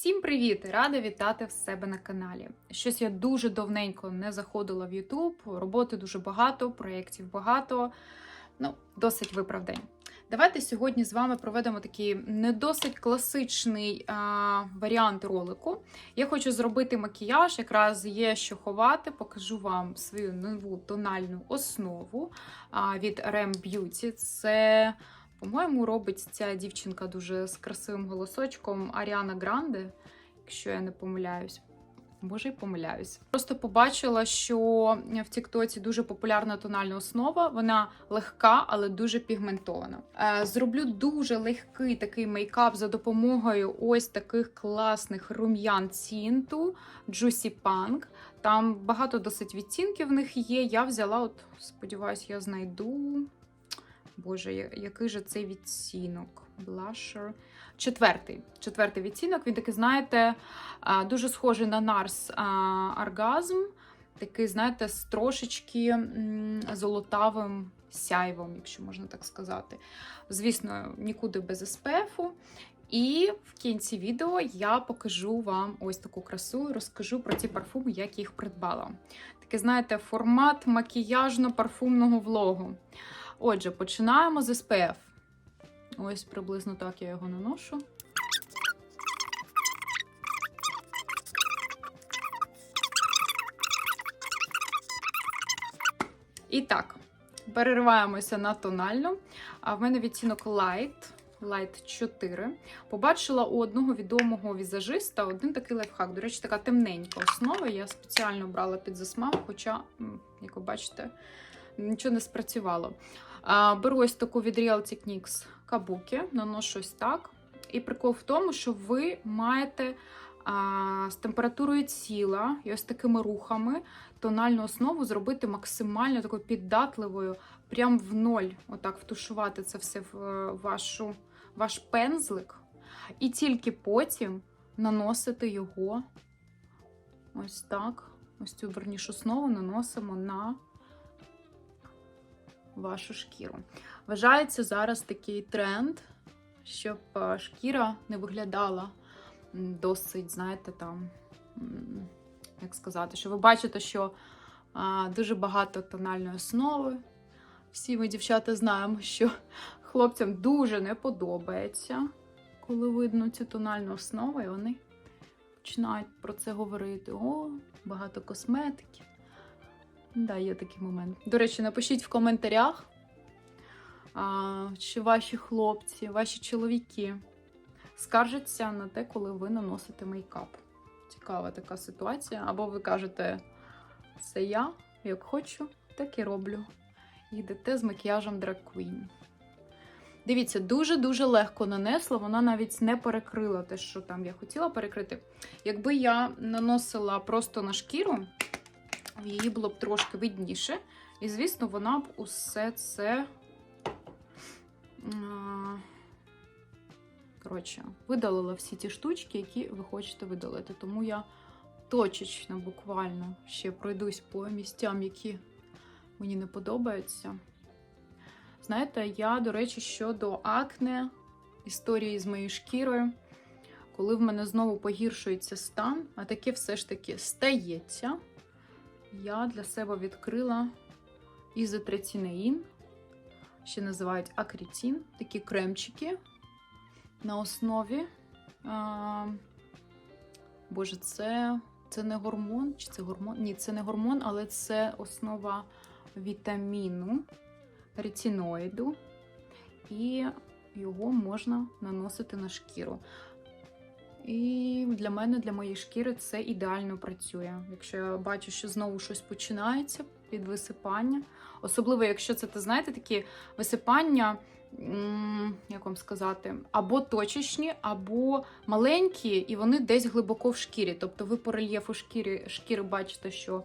Всім привіт! Рада вітати в себе на каналі. Щось я дуже давненько не заходила в YouTube, роботи дуже багато, проєктів багато, ну, досить виправдань. Давайте сьогодні з вами проведемо такий не досить класичний а, варіант ролику. Я хочу зробити макіяж, якраз є що ховати, покажу вам свою нову тональну основу а, від Rem Beauty. Це по-моєму, робить ця дівчинка дуже з красивим голосочком Аріана Гранде, якщо я не помиляюсь. Може, й помиляюсь. Просто побачила, що в Тіктоці дуже популярна тональна основа. Вона легка, але дуже пігментована. Е, Зроблю дуже легкий такий мейкап за допомогою ось таких класних рум'ян цінту Juicy Punk. Там багато досить відтінків в них є. Я взяла, от сподіваюсь, я знайду. Боже, який же цей відтінок? Blusher. Четвертий. Четвертий відтінок. Він такий, знаєте, дуже схожий на Нарс Оргазм. Такий, знаєте, з трошечки золотавим сяйвом, якщо можна так сказати. Звісно, нікуди без СПФу. І в кінці відео я покажу вам ось таку красу і розкажу про ці парфуми, як їх придбала. Такий, знаєте, формат макіяжно-парфумного влогу. Отже, починаємо з SPF. Ось приблизно так я його наношу. І так, перериваємося на тональну. А в мене відтінок Light. Light 4. Побачила у одного відомого візажиста один такий лайфхак. До речі, така темненька основа. Я спеціально брала під засмаг, хоча, як ви бачите, нічого не спрацювало. Беру ось таку від Real Techniques кабуки, наношу ось так. І прикол в тому, що ви маєте з температурою тіла і ось такими рухами тональну основу зробити максимально такою піддатливою, прям в ноль. Отак втушувати це все в е, вашу, ваш пензлик. І тільки потім наносити його ось так. Ось цю вернішу основу наносимо на вашу шкіру. Вважається зараз такий тренд, щоб е, шкіра не виглядала досить, знаєте, там, як сказати, що ви бачите, що дуже багато тональної основи. Всі ми, дівчата, знаємо, що хлопцям дуже не подобається, коли видно цю тональну основу, і вони починають про це говорити. О, багато косметики. Да, є такий момент. До речі, напишіть в коментарях, а, чи ваші хлопці, ваші чоловіки скаржаться на те, коли ви наносите мейкап. Цікава така ситуація. Або ви кажете, це я, як хочу, так і роблю. Йдете з макіяжем Queen. Дивіться, дуже-дуже легко нанесла, вона навіть не перекрила те, що там я хотіла перекрити. Якби я наносила просто на шкіру, її було б трошки видніше. І, звісно, вона б усе це. Коротше, видалила всі ті штучки, які ви хочете видалити. Тому я точечно, буквально ще пройдусь по місцям, які мені не подобаються. Знаєте, я, до речі, щодо акне, історії з моєю шкірою, коли в мене знову погіршується стан, а таке все ж таки стається, я для себе відкрила ізотрацінеїн, ще називають акрітін, такі кремчики на основі. А, Боже, це, це не гормон, чи це гормон? Ні, це не гормон, але це основа вітаміну, ретиноїду, і його можна наносити на шкіру. І для мене, для моєї шкіри, це ідеально працює. Якщо я бачу, що знову щось починається від висипання, особливо, якщо це, ти знаєте, такі висипання, як вам сказати, або точечні, або маленькі, і вони десь глибоко в шкірі. Тобто ви по рельєфу шкіри, шкіри бачите, що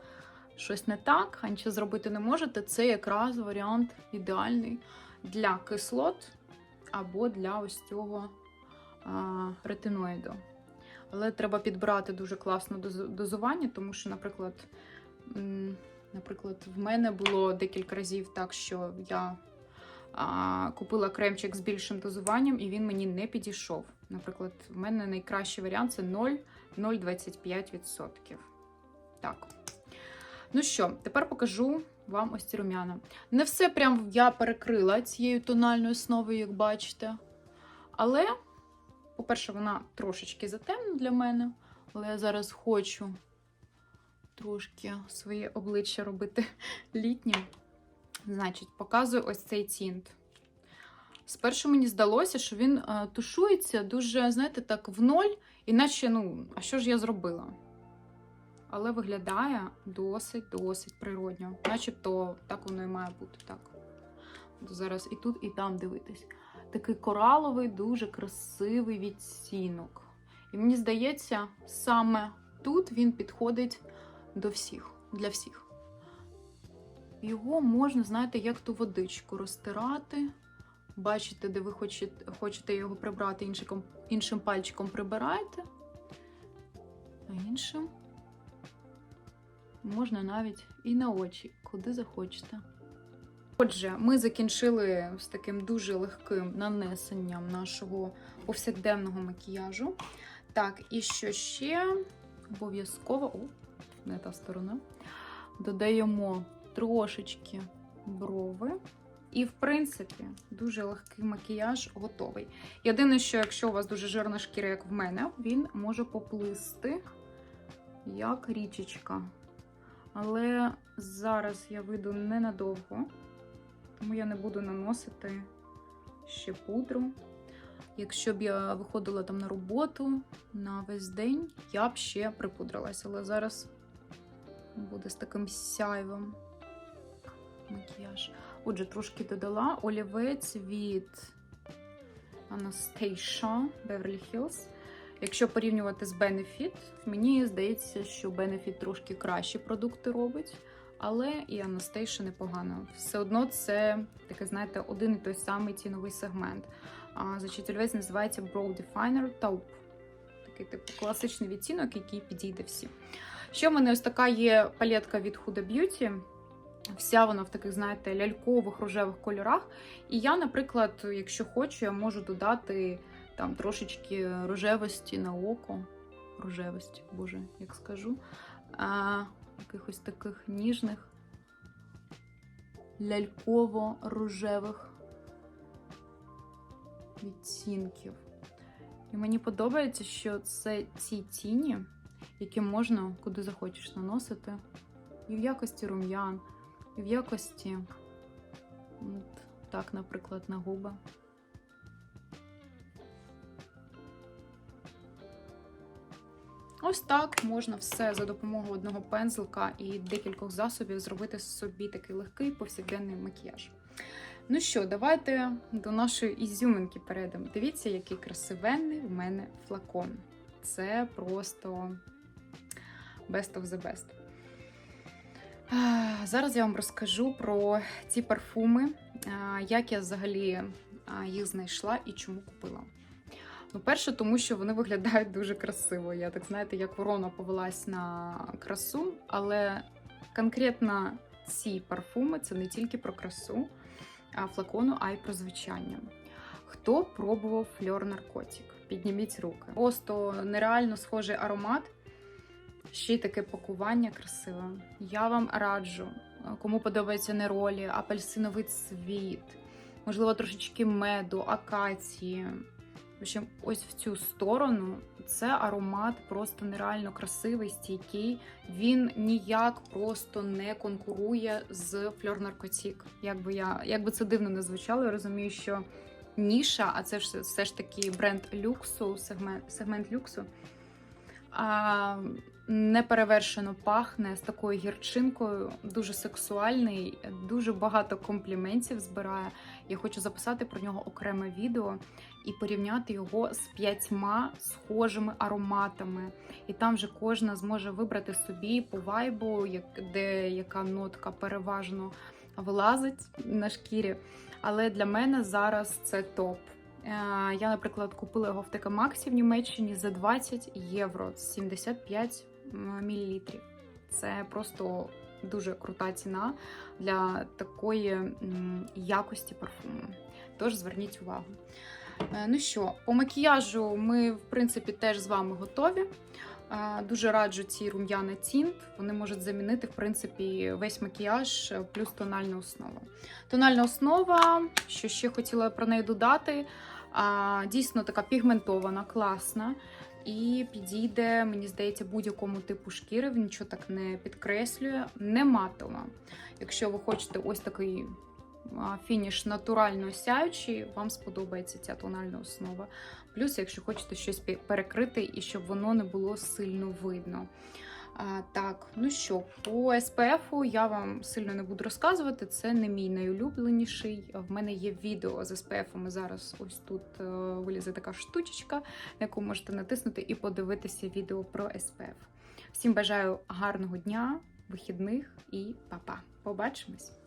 щось не так, а нічого зробити не можете. Це якраз варіант ідеальний для кислот або для ось цього ретиноїду. Але треба підбирати дуже класне доз- дозування, тому що, наприклад, наприклад, в мене було декілька разів так, що я а, купила кремчик з більшим дозуванням, і він мені не підійшов. Наприклад, в мене найкращий варіант це 0,025%. Так. Ну що, тепер покажу вам ось ці рум'яна. Не все прям я перекрила цією тональною основою, як бачите. Але, по-перше, вона трошечки затемна для мене. Але я зараз хочу трошки своє обличчя робити літнім. Значить, показую ось цей тінт. Спершу мені здалося, що він е, тушується дуже, знаєте, так, в ноль, іначе, ну, а що ж я зробила? Але виглядає досить-досить природньо. Начебто так воно і має бути. так. Зараз і тут, і там дивитись. Такий кораловий, дуже красивий відтінок. І мені здається, саме тут він підходить до всіх, для всіх. Його можна, знаєте, як ту водичку розтирати. Бачите, де ви хочете, хочете його прибрати, іншим, іншим пальчиком прибираєте, а іншим можна навіть і на очі, куди захочете. Отже, ми закінчили з таким дуже легким нанесенням нашого повсякденного макіяжу. Так, і що ще обов'язково, о, не та сторона, додаємо трошечки брови. І, в принципі, дуже легкий макіяж готовий. Єдине, що якщо у вас дуже жирна шкіра, як в мене, він може поплисти як річечка. Але зараз я вийду ненадовго, тому я не буду наносити ще пудру. Якщо б я виходила там на роботу на весь день, я б ще припудрилася. Але зараз буде з таким сяйвом макіяж. Отже, трошки додала олівець від Anastasia Beverly Hills. Якщо порівнювати з Benefit, мені здається, що Benefit трошки кращі продукти робить, але і Anastasia непогано. Все одно це таке, знаєте, один і той самий ціновий сегмент. А, називається Brow Definer Taupe. Такий типу класичний відтінок, який підійде всім. Ще в мене ось така є палетка від Huda Beauty. Вся вона в таких, знаєте, лялькових рожевих кольорах. І я, наприклад, якщо хочу, я можу додати там трошечки рожевості на око. Рожевості, боже, як скажу. Якихось таких ніжних, ляльково-рожевих відтінків. І мені подобається, що це ці тіні, які можна куди захочеш наносити. І в якості рум'ян, і в якості, от, так, наприклад, на губи. Ось так можна все за допомогою одного пензлика і декількох засобів зробити собі такий легкий повсякденний макіяж. Ну що, давайте до нашої ізюминки перейдемо. Дивіться, який красивенний в мене флакон. Це просто best of the best. Зараз я вам розкажу про ці парфуми, як я взагалі їх знайшла і чому купила. Ну, перше, тому що вони виглядають дуже красиво. Я так знаєте, як ворона повелась на красу, але конкретно ці парфуми це не тільки про красу флакону, а й про звучання. Хто пробував фльор наркотик? Підніміть руки. Просто нереально схожий аромат, ще й таке пакування красиве. Я вам раджу, кому подобаються неролі, апельсиновий цвіт, можливо, трошечки меду, акації. В общем, ось в цю сторону це аромат просто нереально красивий, стійкий. Він ніяк просто не конкурує з Фльор Наркотік. Як би я як би це дивно не звучало, я розумію, що ніша, а це ж все ж таки бренд люксу, сегмент, сегмент люксу. А, Неперевершено пахне з такою гірчинкою, дуже сексуальний, дуже багато компліментів збирає. Я хочу записати про нього окреме відео і порівняти його з п'ятьма схожими ароматами. І там вже кожна зможе вибрати собі по вайбу, де яка нотка переважно вилазить на шкірі. Але для мене зараз це топ. Е, я, наприклад, купила його в ТК Максі в Німеччині за 20 євро 75 мл. Це просто дуже крута ціна для такої якості парфуму. Тож зверніть увагу. Е, Ну що, по макіяжу ми, в принципі, теж з вами готові. Е, Дуже раджу ці рум'яна тінт. Вони можуть замінити, в принципі, весь макіяж е, плюс тональна основа. Тональна основа, що ще хотіла про неї додати, дійсно така пігментована, класна. І підійде, мені здається, будь-якому типу шкіри, він нічого так не підкреслює, не матова. Якщо ви хочете ось такий фініш натурально сяючий, вам сподобається ця тональна основа. Плюс, якщо хочете щось перекрити і щоб воно не було сильно видно. А, так, ну що, по СПФу я вам сильно не буду розказувати. Це не мій найулюбленіший. В мене є відео з СПФами. Зараз ось тут е, вилізе така штучечка, яку можете натиснути і подивитися відео про СПФ. Всім бажаю гарного дня, вихідних і па-па. Побачимось!